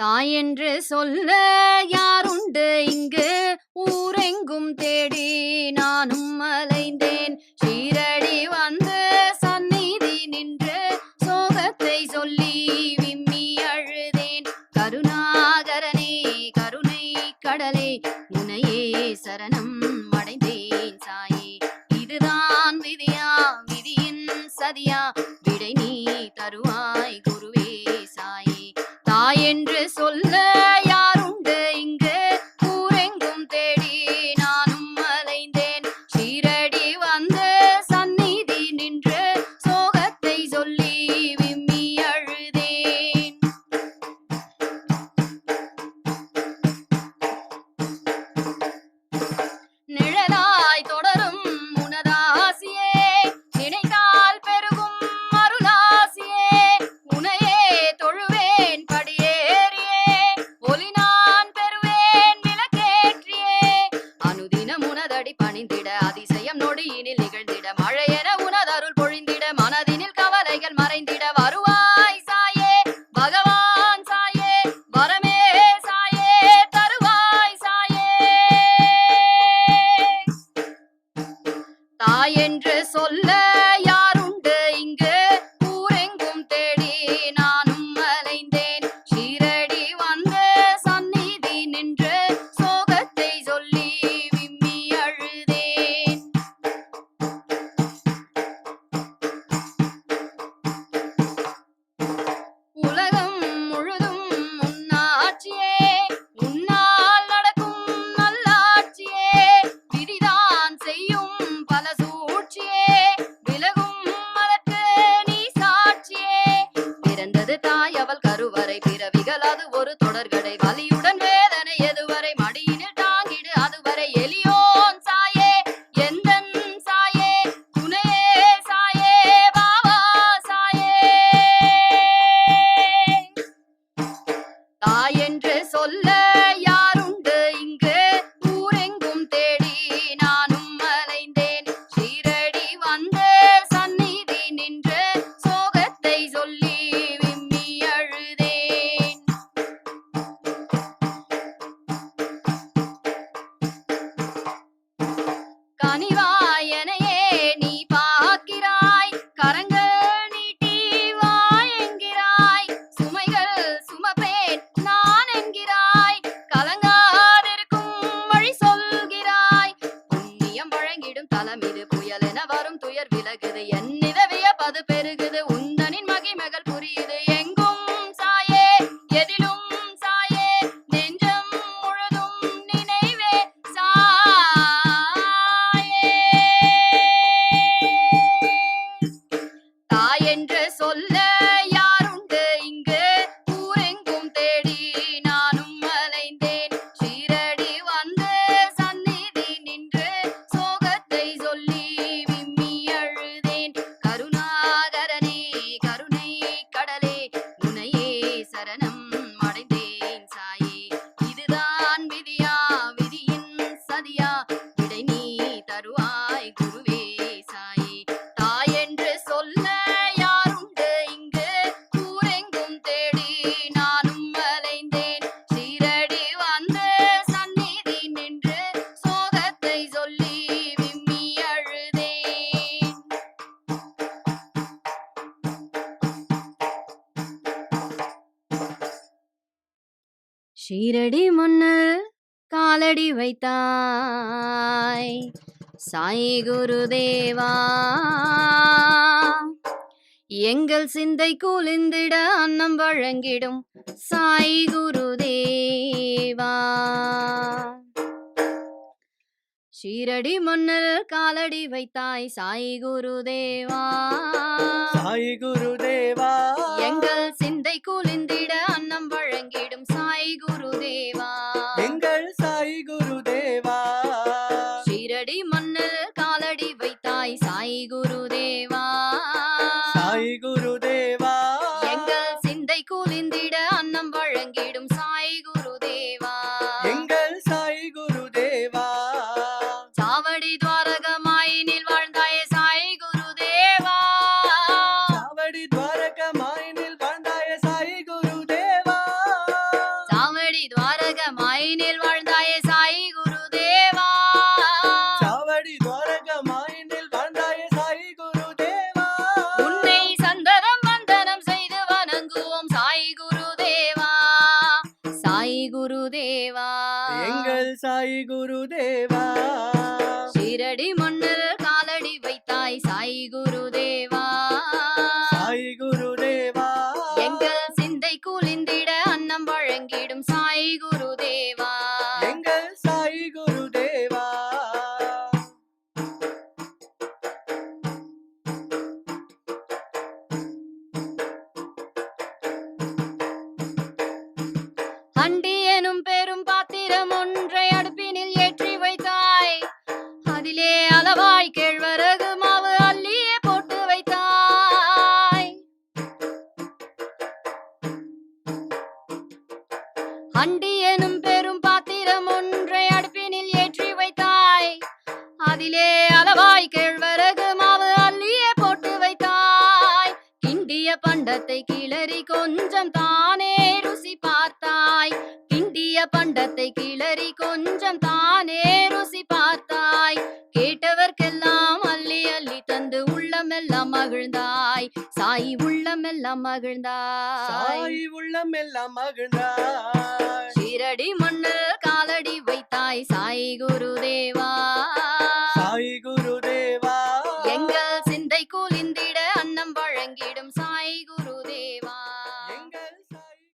தாயென்று சொல்ல யாருண்டு? இங்கு ஊரெங்கும் தேடி நானும் அலைந்தேன் ஷீரடி வந்து சந்நிதி நின்று சோகத்தை சொல்லி விம்மி அழுதேன். கருணாகரனே கருணை கடலே உனையே சரணம் அடைந்தேன் சாயே. இதுதான் விதியா விதியின் சதியா விடை நீ தருவாய் குருவே. தாயென்று சொல்ல கனிவாயனையே நீ பார்க்கிறாய். கரங்கள் நீட்டி வாயென்கிறாய் சுமைகள் சுமப்பேன் நான் என்கிறாய். கலங்காதிருக்கும் வழி சொல்கிறாய். புண்ணியம் வழங்கிடும் தலம் இது. புயல் என வரும் துயர் விலகுது. என்னித பது பெருகுது. உந்தனின் மகிமகள் புரியுது. ஷீரடி மண்ணில் காலடி வைத்தாய். சாய் குருதேவா எங்கள் சிந்தை குளிந்திட அன்னம் வழங்கிடும் சாய் குருதேவா ஷீரடி மண்ணில் காலடி வைத்தாய் சாய் குருதேவா சாய் குருதேவா எங்கள் சிந்தை குளிந்திட சாய் குருதேவா. சாய் குருதேவா. எங்கள் சிந்தை குளிந்திட அன்னம் வழங்கிடும் சாய் குருதேவா. எங்கள் சாய் குருதேவா. சாவடி துவாரகமாயினில் சாய் குருதேவா. ஷிரடி மண்ணில் காலடி வைத்தாய் சாய் குருதேவா. சாய் குருதேவா. எங்கள் சிந்தை குலிந்திட அன்னம் வழங்கிடும் சாய் குருதேவா. எங்கள் சாய் குருதேவா. அண்டி அண்டி எனும் பெரும் பாத்திரம் ஒன்றை அடுப்பினில் ஏற்றி வைத்தாய். அதிலே அளவாய் கேழ்வரகு மாவு அள்ளியே போட்டு வைத்தாய். கிண்டிய பண்டத்தை கிளறி கொஞ்சம் தானே ருசி பார்த்தாய். கிண்டிய பண்டத்தை கிளறி கொஞ்சம் தானே ருசி பார்த்தாய். கேட்டவர்க்கெல்லாம் அள்ளி அள்ளி தந்து உள்ளமெல்லாம் மகிழ்ந்தாய். சாய் உள்ளமெல்லாம் மகிழ்ந்தாய். சாய் உள்ளம் எல்லாம் மகிழ்ந்தாய். ஷீரடி மண்ணில் காலடி வைத்தாய். சாய் குருதேவா